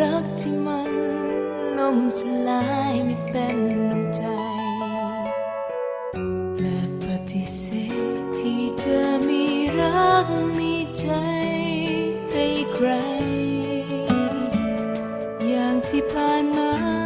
รักที่มันล่มสลายไม่เป็นดวงใจ และปฏิเสธที่จะมีรักมีใจให้ใคร อย่างที่ผ่านมา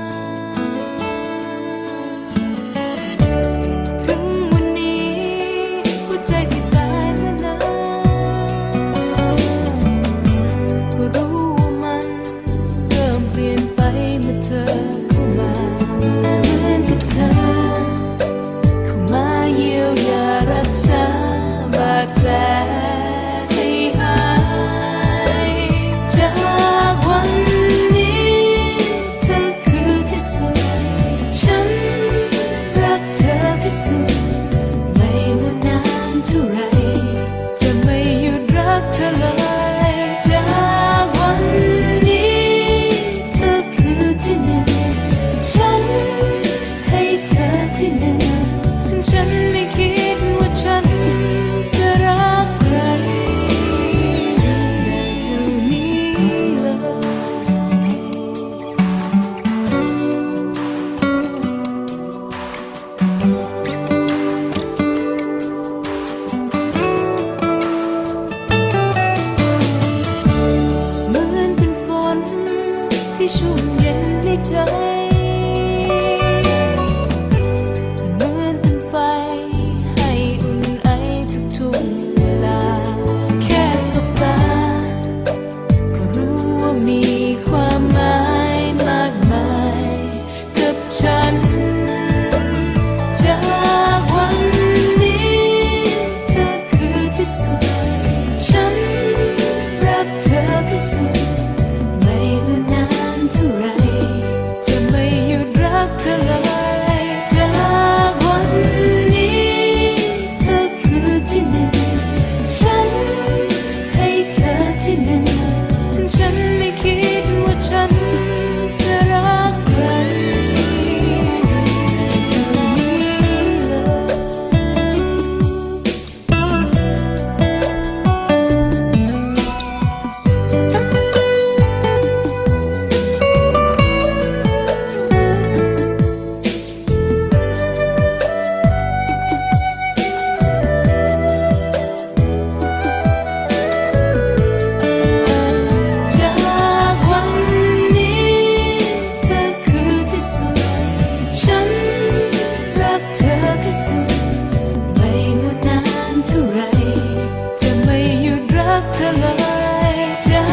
จา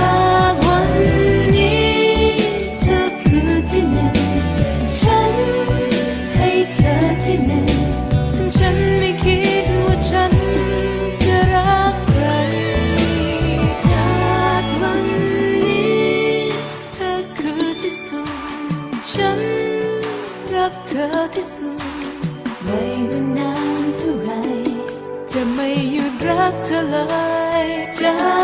กวันนี้เธอคือที่หนึ่งฉันให้เธอที่หนึ่งซึ่งฉันไม่คิดว่าฉันจะรักใคร จากวันนี้เธอคือที่สุด ฉันรักเธอที่สุด ไม่ว่านานเท่าไร จะไม่หยุดรักเธอเลยจาก